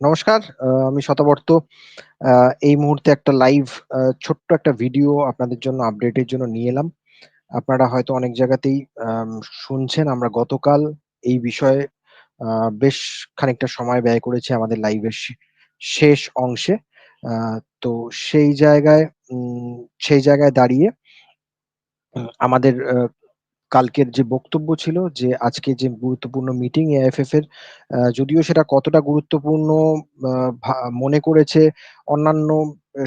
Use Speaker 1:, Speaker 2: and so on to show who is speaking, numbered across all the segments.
Speaker 1: নমস্কার। আমি শতবর্ত। এই মুহূর্তে একটা লাইভ ছোট্ট একটা ভিডিও আপনাদের জন্য আপডেটের জন্য নিয়ে এলাম। আপনারা হয়তো অনেক জায়গাতেই শুনছেন, আমরা গতকাল এই বিষয়ে বেশ খানিকটা সময় ব্যয় করেছি আমাদের লাইভের শেষ অংশে। তো সেই জায়গায় সেই জায়গায় দাঁড়িয়ে, আমাদের কালকের যে বক্তব্য ছিল যে আজকে যে গুরুত্বপূর্ণ মিটিং এআইএফএফ এর যদিও সেটা কতটা গুরুত্বপূর্ণ মনে করেছে অন্যান্য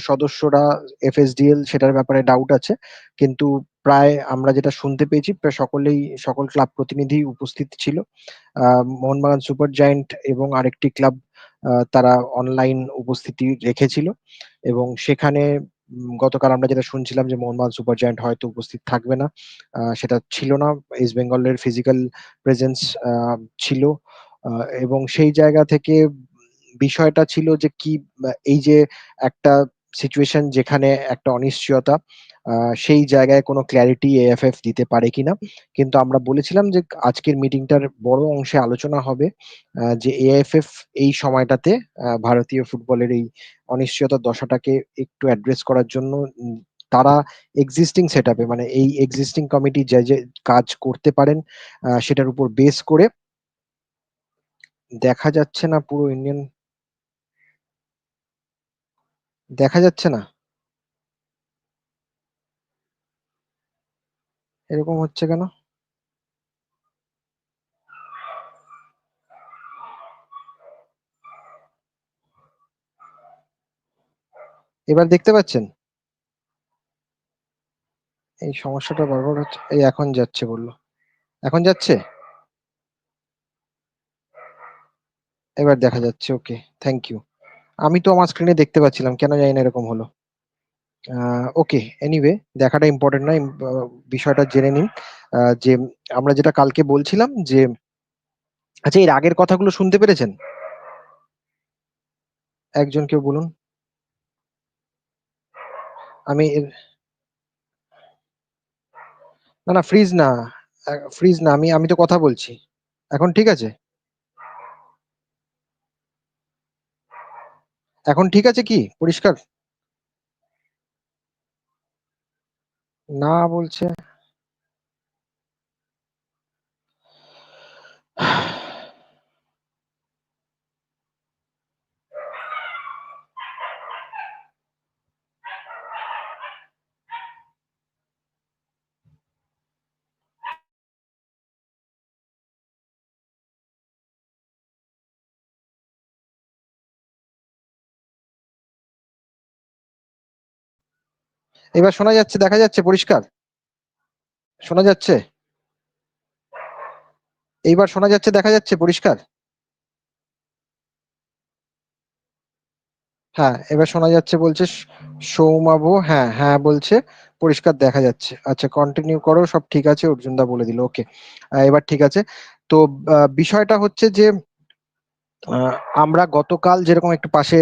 Speaker 1: সদস্যরা এফএসডিএল সেটার ব্যাপারে ডাউট আছে। কিন্তু প্রায় আমরা যেটা শুনতে পেয়েছি, প্রায় সকলেই, সকল ক্লাব প্রতিনিধি উপস্থিত ছিল। মোহনবাগান সুপার জায়ান্ট এবং আরেকটি ক্লাব তারা অনলাইন উপস্থিতি রেখেছিল এবং সেখানে গতকাল আমরা যেটা শুনছিলাম যে মোহনবাগান সুপার জায়ান্ট হয়তো উপস্থিত থাকবে না। সেটা ছিল না। ইস্ট বেঙ্গলের ফিজিক্যাল প্রেজেন্স ছিল। এবং সেই জায়গা থেকে বিষয়টা ছিল যে কি, এই যে একটা সিচুয়েশন যেখানে একটা অনিশ্চয়তা সেই জায়গায় কোনো ক্লারিটি এএফএফ দিতে পারে কিনা। কিন্তু আমরা বলেছিলাম যে আজকের মিটিংটার বড় অংশে আলোচনা হবে যে এএফএফ এই সময়টাতে ভারতীয় ফুটবলের এই অনিশ্চয়তার দশাটাকে একটু অ্যাড্রেস করার জন্য তারা এক্সিস্টিং এ মানে এই এক্সিস্টিং কমিটি যে, যে কাজ করতে পারেন সেটার উপর বেস করে দেখা যাচ্ছে না পুরো ইন্ডিয়ান দেখা যাচ্ছে না? এরকম হচ্ছে কেন? এবার দেখতে পাচ্ছেন? এই সমস্যাটা বারবার হচ্ছে। এই এখন যাচ্ছে বলল এখন যাচ্ছে? এবার দেখা যাচ্ছে। Okay, thank you. আমি তো আমার স্ক্রিনে দেখতে পাচ্ছিলাম। কেন জানি না এরকম হলো? ওকে, এনিওয়ে দেখাটা ইম্পোর্টেন্ট নয়। বিষয়টা জেনে নিন। যে আমরা যেটা কালকে বলছিলাম যে আচ্ছা এর আগের কথাগুলো শুনতে পেরেছেন? একজন কেউ বলুন। আমি না, না ফ্রিজ না। ফ্রিজ না। আমি আমি তো কথা বলছি। এখন ঠিক আছে? এখন ঠিক আছে কি? পরিষ্কার? না বলছে। এবার শোনা যাচ্ছে, দেখা যাচ্ছে পরিষ্কার? শোনা যাচ্ছে? এইবার শোনা যাচ্ছে, দেখা যাচ্ছে পরিষ্কার? হ্যাঁ, এবার শোনা যাচ্ছে বলছে স সৌমাভ হ্যাঁ, হ্যাঁ বলছে। পরিষ্কার দেখা যাচ্ছে। আচ্ছা কন্টিনিউ করো সব ঠিক আছে অর্জুনদা বলে দিল। ওকে। এবার ঠিক আছে। তো বিষয়টা হচ্ছে যে আমরা গতকাল যেরকম একটু পাশে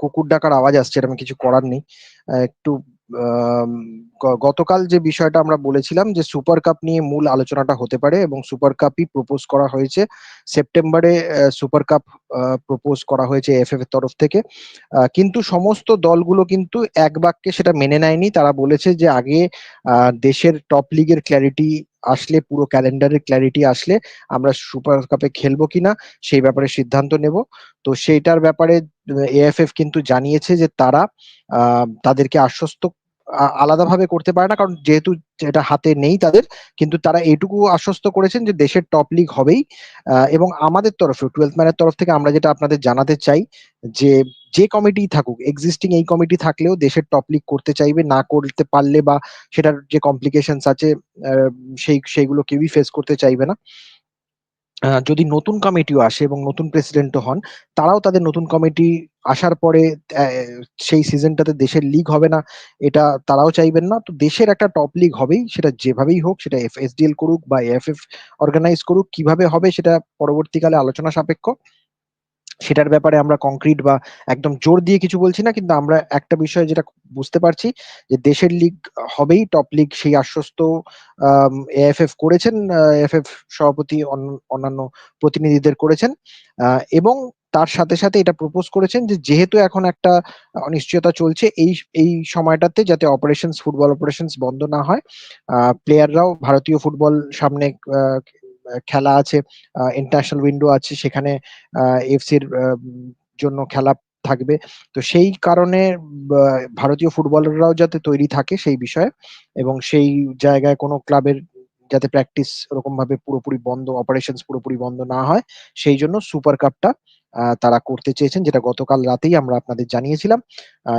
Speaker 1: কুকুর ডাকার আওয়াজ আসছে এরকম কিছু করার নেই। একটু গতকাল যে বিষয়টা আমরা বলেছিলাম যে সুপার কাপ নিয়ে মূল আলোচনাটা হতে পারে এবং সুপার কাপই প্রপোজ করা হয়েছে। সেপ্টেম্বরে সুপার কাপ প্রোপোজ করা হয়েছে এফ এর তরফ থেকে। কিন্তু সমস্ত দলগুলো কিন্তু এক বাক্যে সেটা মেনে নেয়নি। তারা বলেছে যে আগে দেশের টপ লিগের ক্লারিটি আসলে পুরো ক্যালেন্ডারের ক্ল্যারিটি আসলে আমরা সুপার কাপে খেলব কিনা সেই ব্যাপারে সিদ্ধান্ত নেব। তো সেইটার ব্যাপারে এএফএফ কিন্তু জানিয়েছে যে তারা তাদেরকে আশ্বস্ত আলাদাভাবে করতে পারে না। কারণ যেহেতু এটা হাতে নেই তাদের। কিন্তু তারা এটুকু আশ্বস্ত করেছেন যে দেশের টপ লিগ হবেই। এবং আমাদের তরফে 12th ম্যানের তরফ থেকে আমরা যেটা আপনাদের জানাতে চাই যে, যে কমিটিই থাকুক এক্সিস্টিং এই কমিটি থাকলেও দেশের টপ লিগ করতে চাইবে। না করতে পারলে বা সেটার যে কমপ্লিকেশনস আছে সেই সেইগুলো কেউই ফেস করতে চাইবে না। যদি নতুন কমিটিও আসে এবং নতুন প্রেসিডেন্টও হন, তারাও তাদের নতুন কমিটি আসার পরে সেই সিজনটাতে দেশের লিগ হবে না, এটা তারাও চাইবেন না। তো দেশের একটা টপ লিগ হবেই। সেটা যেভাবেই হোক সেটা এফ এফএসডিএল করুক বা এএফএফ অর্গানাইজ করুক, কীভাবে হবে সেটা পরবর্তীকালে আলোচনা সাপেক্ষ। সেটার ব্যাপারে আমরা কংক্রিট বা একদম জোর দিয়ে কিছু বলছি না। কিন্তু আমরা একটা বিষয় যেটা বুঝতে পারছি যে দেশের লিগ হবেই, টপ লিগ সেই আশ্বস্ত এএফএফ করেছেন। এএফএফ সভাপতি অন অন্যান্য প্রতিনিধিদের করেছেন। এবং তার সাথে সাথে এটা প্রপোজ করেছেন যে যেহেতু এখন একটা অনিশ্চয়তা চলছে এই এই সময়টাতে যাতে অপারেশনস ফুটবল অপারেশনস বন্ধ না হয় প্লেয়াররাও ভারতীয় ফুটবল সামনে খেলা আছে ইন্টারন্যাশনাল উইন্ডো আছে, সেখানে এফসির জন্য খেলা থাকবে। তো সেই কারণে ভারতীয় ফুটবলাররাও যাতে তৈরি থাকে সেই বিষয়ে এবং সেই জায়গায় কোনো ক্লাবের যাতে প্র্যাকটিস ওরকম ভাবে পুরোপুরি বন্ধ অপারেশনস পুরোপুরি বন্ধ না হয়, সেই জন্য সুপার কাপটা তারা করতে চেয়েছেন, যেটা গতকাল রাতেই আমরা আপনাদের জানিয়েছিলাম।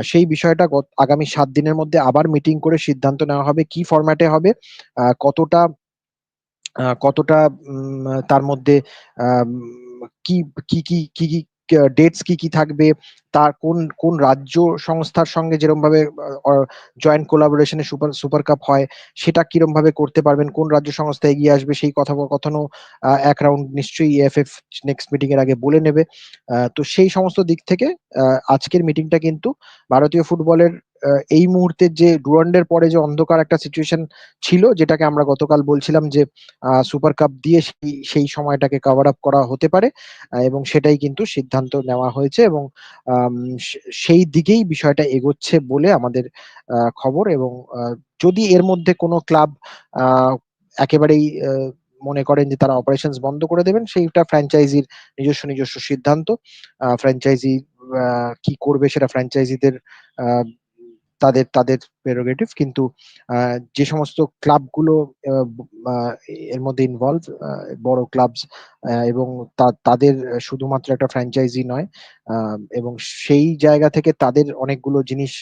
Speaker 1: সেই বিষয়টা আগামী সাত দিনের মধ্যে আবার মিটিং করে সিদ্ধান্ত নেওয়া হবে, কি ফরম্যাটে হবে কতটা কতটা তার মধ্যে কি কি কি কি কি ডেটস কি কি থাকবে, তার কোন কোন রাজ্য সংস্থার সঙ্গে যেরকম ভাবে জয়েন্ট কোলাবোরেশনে সুপার সুপার কাপ হয়, সেটা কিরম ভাবে করতে পারবেন, কোন রাজ্য সংস্থা এগিয়ে আসবে, সেই কথা কথোপকথনও এক রাউন্ড নিশ্চয়ই এফএফ নেক্সট মিটিং এর আগে বলে নেবে। তো সেই সমস্ত দিক থেকে আজকের মিটিংটা কিন্তু ভারতীয় ফুটবলের এই মুহূর্তের যে ডুরান্ডের পরে যে অন্ধকার একটা সিচুয়েশন ছিল, যেটাকে আমরা গতকাল বলছিলাম যে সুপার কাপ দিয়ে সেই সেই সময়টাকে কভার আপ করা হতে পারে এবং সেটাই কিন্তু সিদ্ধান্ত নেওয়া হয়েছে এবং সেই দিকেই বিষয়টা এগোচ্ছে বলে আমাদের খবর এবং যদি এর মধ্যে কোনো ক্লাব একেবারেই মনে করেন যে তারা অপারেশন বন্ধ করে দেবেন, সেইটা ফ্র্যাঞ্চাইজির নিজস্ব নিজস্ব সিদ্ধান্ত ফ্র্যাঞ্চাইজি কি করবে সেটা ফ্র্যাঞ্চাইজিদের তাদের তাদের প্রেরোগেটিভ কিন্তু যে সমস্ত ক্লাবগুলো এর মধ্যে ইনভলভ বড় ক্লাবস এবং তাদের শুধুমাত্র একটা ফ্র্যাঞ্চাইজি নয় এবং সেই জায়গা থেকে তাদের অনেকগুলো জিনিস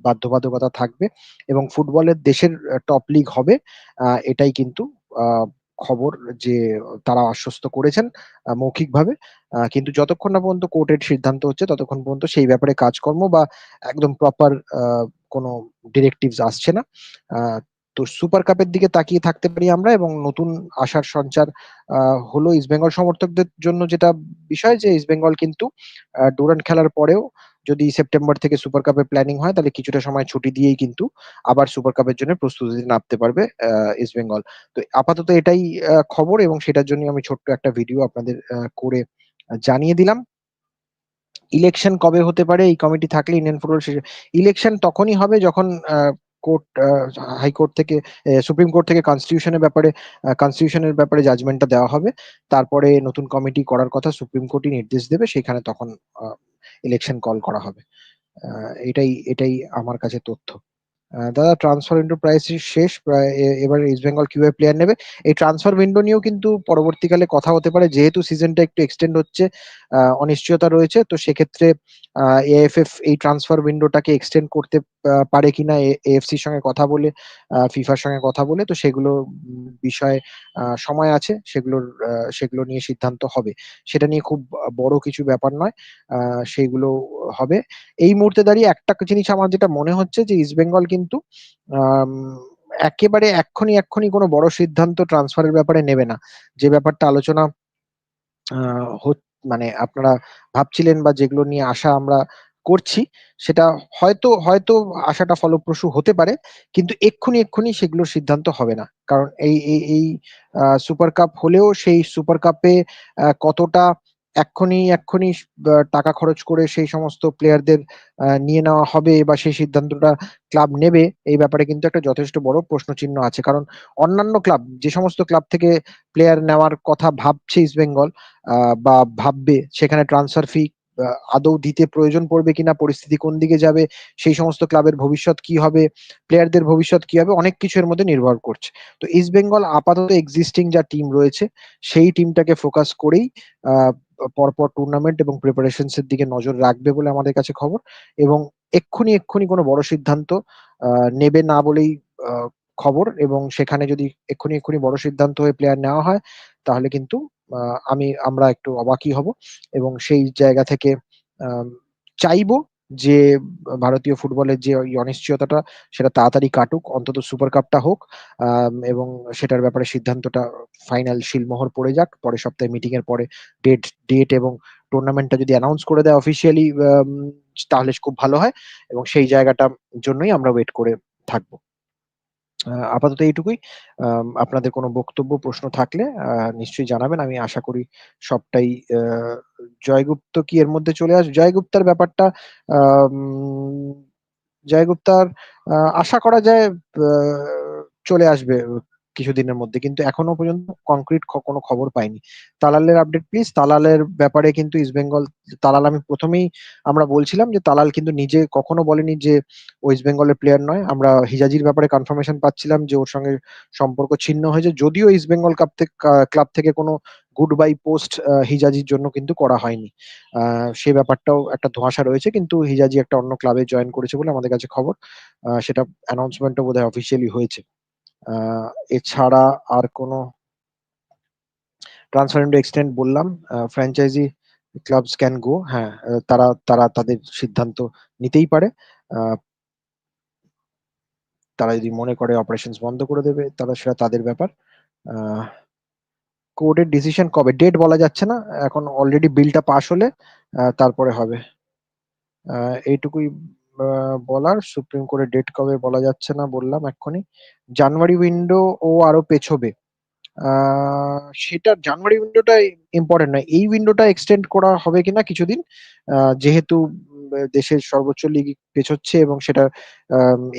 Speaker 1: বাধ্যবাধকতা থাকবে এবং ফুটবলের দেশের টপ লিগ হবে এটাই কিন্তু খবর যে তারা আশ্বস্ত করেছেন মৌখিকভাবে। কিন্তু যতক্ষণ না পর্যন্ত কোর্টের সিদ্ধান্ত হচ্ছে, ততক্ষণ পর্যন্ত সেই ব্যাপারে কাজকর্ম বা একদম প্রপার কোনো ডিরেক্টিভস আসছে না। তো সুপার কাপের দিকে তাকিয়ে থাকতে পারি আমরা এবং নতুন আশার সঞ্চার হলো ইস্টবেঙ্গল সমর্থকদের জন্য যেটা বিষয় যে ইস্টবেঙ্গল কিন্তু ডুরান্ট খেলার পরেও যদি সেপ্টেম্বর থেকে সুপার কাপের প্ল্যানিং হয় তাহলে কিছুটা সময় ছুটি দিয়েই কিন্তু আবার সুপার কাপের জন্য প্রস্তুতি নামতে পারবে ইস্ট বেঙ্গল তো আপাতত এটাই খবর এবং সেটার জন্য আমি ছোট্ট একটা ভিডিও আপনাদের করে জানিয়ে দিলাম। ইলেকশন কবে হতে পারে এই কমিটি থাকলে ইন্ডিয়ান ফুটবল ইলেকশন তখনই হবে যখন কোর্ট হাইকোর্ট থেকে সুপ্রিম কোর্ট থেকে কনস্টিটিউশনের ব্যাপারে কনস্টিটিউশনের ব্যাপারে জাজমেন্টটা দেওয়া হবে। তারপরে নতুন কমিটি করার কথা সুপ্রিম কোর্টই নির্দেশ দেবে, সেখানে তখন ইলেকশন কল করা হবে। এটাই এটাই আমার কাছে তথ্য। দাদা ট্রান্সফার উইন্ডো প্রাইস শেষ এবার ইস্ট বেঙ্গল কীভাবে প্লেয়ার নেবে। এই ট্রান্সফার উইন্ডো নিয়েও কিন্তু পরবর্তীকালে কথা হতে পারে, যেহেতু সিজনটা একটু এক্সটেন্ড হচ্ছে অনিশ্চয়তা রয়েছে, তো সেক্ষেত্রে এএফএফ এই ট্রান্সফার উইন্ডোটাকে এক্সটেন্ড করতে পারে কিনা এএফসির সঙ্গে কথা বলে ফিফার সঙ্গে কথা বলে, তো সেগুলো বিষয়ে সময় আছে, সেগুলোর সেগুলো নিয়ে সিদ্ধান্ত হবে। সেটা নিয়ে খুব বড় কিছু ব্যাপার নয় সেগুলো হবে। এই মুহূর্তে দাঁড়িয়ে একটা জিনিস আমার যেটা মনে হচ্ছে যে ইস্ট বেঙ্গল কিন্তু একেবারে এক্ষুনি এক্ষুনি কোনো বড় সিদ্ধান্ত ট্রান্সফারের ব্যাপারে নেবে না। যে ব্যাপারটা আলোচনা মানে আপনারা ভাবছিলেন বা যেগুলো নিয়ে আশা আমরা করছি, সেটা হয়তো হয়তো আশাটা ফলপ্রসূ হতে পারে, কিন্তু এক্ষুনি এক্ষুনি সেগুলোর সিদ্ধান্ত হবে না। কারণ এই এই এই সুপার কাপ হলেও সেই সুপার কাপে কতটা এক্ষুনি এক্ষুনি টাকা খরচ করে সেই সমস্ত প্লেয়ারদের নিয়ে নেওয়া হবে বা সেই সিদ্ধান্তটা ক্লাব নেবে, এই ব্যাপারে কিন্তু একটা যথেষ্ট বড় প্রশ্ন চিহ্ন আছে। কারণ অন্যান্য ক্লাব যে সমস্ত ক্লাব থেকে প্লেয়ার নেওয়ার কথা ভাবছে ইস্ট বেঙ্গল বা ভাববে, সেখানে ট্রান্সফার ফি আদৌ দিতে প্রয়োজন পড়বে কিনা, পরিস্থিতি কোন দিকে যাবে, সেই সমস্ত ক্লাবের ভবিষ্যৎ কি হবে প্লেয়ারদের ভবিষ্যৎ কি হবে, অনেক কিছু এর মধ্যে নির্ভর করছে। তো ইস্ট বেঙ্গল আপাতত এক্সিস্টিং যা টিম রয়েছে, সেই টিমটাকে ফোকাস করেই পরপর টুর্নামেন্ট এবং প্রিপারেশনস এর দিকে নজর রাখবে বলে আমাদের কাছে খবর এবং এক্ষুনি এক্ষুনি কোনো বড় সিদ্ধান্ত নেবে না বলেই খবর এবং সেখানে যদি এক্ষুনি এক্ষুনি বড় সিদ্ধান্ত হয়ে প্লেয়ার নেওয়া হয়, তাহলে কিন্তু আমি, আমরা একটু অবাকই হব এবং সেই জায়গা থেকে চাইব যে ভারতীয় ফুটবলের যে অনিশ্চয়তাটা, সেটা তাড়াতাড়ি কাটুক, অন্তত সুপার কাপটা হোক এবং সেটার ব্যাপারে সিদ্ধান্তটা ফাইনাল শিলমোহর পড়ে যাক। পরের সপ্তাহে মিটিং এর পরে ডেট ডেট এবং টুর্নামেন্টটা যদি অ্যানাউন্স করে দেয় অফিসিয়ালি তাহলে খুব ভালো হয়, এবং সেই জায়গাটার জন্যই আমরা ওয়েট করে থাকব। আপাতত এইটুকুই। আপনাদের কোনো বক্তব্য, প্রশ্ন থাকলে নিশ্চয়ই জানাবেন। আমি আশা করি সবটাই জয়গুপ্ত কি এর মধ্যে চলে আস, জয়গুপ্তার ব্যাপারটা জয়গুপ্তার আশা করা যায় চলে আসবে। কিছুদিনের মধ্যে। কিন্তু এখনও পর্যন্ত কংক্রিট কোনো খবর পাইনি। তালালের আপডেট প্লিজ তালালের ব্যাপারে কিন্তু ইস্ট বেঙ্গল তালাল আমি প্রথমেই আমরা বলছিলাম যে, তালাল কিন্তু নিজে কখনো বলেনি যে ওয়েস্ট বেঙ্গলের প্লেয়ার নয়। আমরা হিজাজির ব্যাপারে কনফার্মেশন পাচ্ছিলাম যে, ওর সঙ্গে সম্পর্ক ছিন্ন হয়েছে। যদিও ইস্ট বেঙ্গল কাপ থেকে ক্লাব থেকে কোনো গুড বাই পোস্ট হিজাজির জন্য কিন্তু করা হয়নি। সে ব্যাপারটাও একটা ধোঁয়াশা রয়েছে। কিন্তু হিজাজি একটা অন্য ক্লাবে জয়েন করেছে বলে আমাদের কাছে খবর। সেটা অ্যানাউন্সমেন্টও বোধহয় অফিসিয়ালি হয়েছে। এছাড়া আর কোনো ট্রান্সফার উইন্ডো এক্সটেন্ড বললাম ফ্র্যাঞ্চাইজি ক্লাবস ক্যান গো হ্যাঁ তারা তারা তাদের সিদ্ধান্ত নিতেই পারে। তারা যদি মনে করে অপারেশন বন্ধ করে দেবে তারা সেটা তাদের ব্যাপার। কোর্টের ডিসিশন কবে? ডেট বলা যাচ্ছে না, এখন অলরেডি বিলটা পাস হলে তারপরে হবে। এইটুকুই বলার সুপ্রিম কোর্টের ডেট কবে বলা যাচ্ছে না বললাম এক্ষুনি। জানুয়ারি উইন্ডো ও আরও পেছবে। সেটা জানুয়ারি উইন্ডোটা ইম্পর্টেন্ট নয়। এই উইন্ডোটা এক্সটেন্ড করা হবে কিনা কিছুদিন যেহেতু দেশের সর্বোচ্চ লিগ পেছোচ্ছে এবং সেটা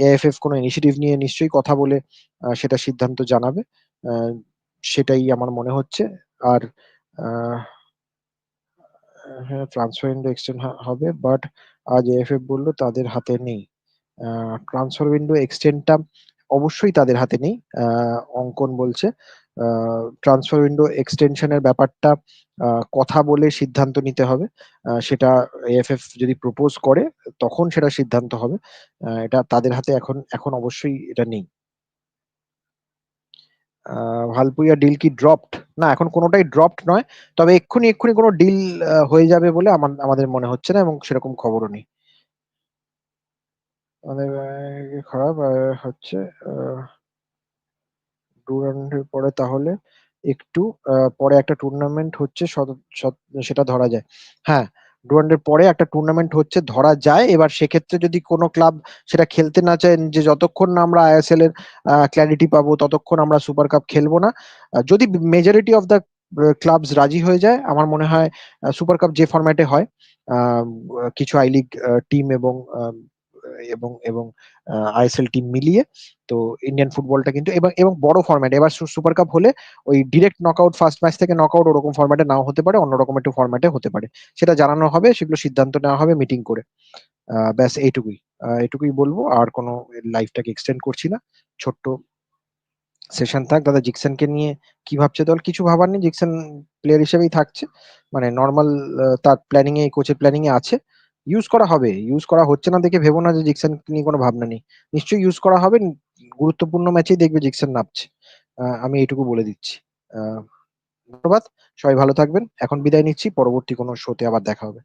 Speaker 1: এএফএফ কোনো ইনিশিয়েটিভ নিয়ে নিশ্চয়ই কথা বলে সেটা সিদ্ধান্ত জানাবে। সেটাই আমার মনে হচ্ছে। আর হ্যাঁ ট্রান্সফার উইন্ডো এক্সটেন্ড হবে বাট আজ এএফএফ বলল, তাদের হাতে নেই। ট্রান্সফার উইন্ডো এক্সটেন্ডটা অবশ্যই তাদের হাতে নেই। অঙ্কন বলছে ট্রান্সফার উইন্ডো এক্সটেনশনের ব্যাপারটা কথা বলে সিদ্ধান্ত নিতে হবে। সেটা এএফএফ যদি প্রপোজ করে, তখন সেটা সিদ্ধান্ত হবে। এটা তাদের হাতে এখন এখন অবশ্যই এটা নেই। ভালপুইয়া ডিল কি ড্রপড না, এখন কোনোটাই ড্রপড নয়, তবে এক্ষুনি এক্ষুনি কোনো ডিল হয়ে যাবে বলে আমাদের মনে হচ্ছে না এবং সেরকম খবরও নেই। আমাদের খারাপ হচ্ছে ডুরান্ডের পরে তাহলে একটু পরে একটা টুর্নামেন্ট হচ্ছে সেটা ধরা যায়। হ্যাঁ ডুরান্ডের পরে একটা টুর্নামেন্ট হচ্ছে, ধরা যায়। এবার সেক্ষেত্রে যদি কোনো ক্লাব সেটা খেলতে না চায়, যে যতক্ষণ না আমরা আইএসএল এর ক্ল্যারিটি পাবো, ততক্ষণ আমরা সুপার কাপ খেলব না। যদি মেজরিটি অফ দ্য ক্লাবস রাজি হয়ে যায়, আমার মনে হয় সুপার কাপ যে ফরম্যাটে হয় কিছু আই লিগ টিম এবং এবং এবং আইএসএল টিম মিলিয়ে তো ইন্ডিয়ান ফুটবলটা কিন্তু এবং এবং বড় ফরম্যাট এবার সুপার কাপ হলে ওই ডিরেক্ট নকআউট ফার্স্ট ম্যাচ থেকে নকআউট ওরকম ফরম্যাটে নাও হতে পারে অন্যরকম একটু ফরম্যাটে হতে পারে। সেটা জানানো হবে সেগুলো সিদ্ধান্ত নেওয়া হবে মিটিং করে। ব্যাস এইটুকুই। আহ, এইটুকুই বলব আর কোনো লাইফটাকে এক্সটেন্ড করছি না। ছোট্ট সেশন থাক দাদা জিকসনকে নিয়ে কি ভাবছে দল? কিছু ভাবার নেই জিকসন প্লেয়ার হিসেবেই থাকছে। মানে নর্মাল তার প্ল্যানিং এ কোচের প্ল্যানিং এ আছে। ইউজ করা হবে। ইউজ করা হচ্ছে না দেখে ভেবো না যে জিকসন নিয়ে কোনো ভাবনা নেই। নিশ্চয়ই ইউজ করা হবে, গুরুত্বপূর্ণ ম্যাচেই দেখবে জিকসন নামছে। আমি এইটুকু বলে দিচ্ছি। ধন্যবাদ। সবাই ভালো থাকবেন। এখন বিদায় নিচ্ছি। পরবর্তী কোনো শোতে আবার দেখা হবে।